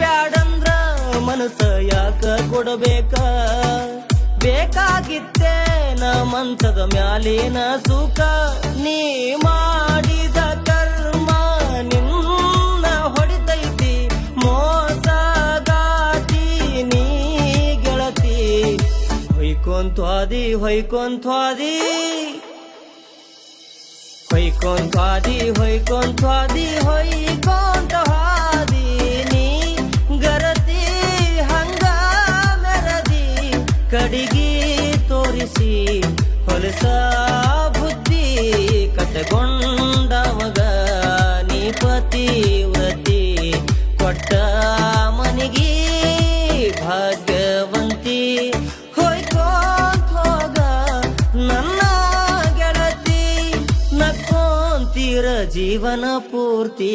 ಬ್ಯಾಡಂದ್ರ ಮನಸ ಯಾಕ ಕೊಡಬೇಕ? ಬೇಕಾಗಿತ್ತೇ ನ ಮಂಚದ ಮ್ಯಾಲಿನ ಸುಖ. ನೀ ಮಾಡಿದ ಕರ್ಮ ನಿನ್ನ ಹೊಡಿತೈತಿ. ಮೋಸಗಾತಿ ನೀ ಗೆಳತಿ. ಹೊಯ್ಕೊಂತ್ವಾದಿ ಹೊಯ್ಕೊಂತ್ವಾದಿ. ಹೊಯ್ಕೊಂತ್ವಾದಿ ಹೊಯ್ಕೊಂತ್ವಾದಿ. ಕಡಿಗಿ ತೋರಿಸಿ ಹೊಲಸ ಬುದ್ಧಿ ಕಟ್ಟಗೊಂಡ ನೀ ಪತಿ ವ್ರತಿ ಕೊಟ್ಟ ಮನಿಗಿ ಭಾಗ್ಯವಂತಿ. ಹೊಯ್ಕೊಂತ ಹೋಗ ನನ್ನ ಗೆಳತಿ, ನಕ್ಕೊಂತೀರ ಜೀವನ ಪೂರ್ತಿ.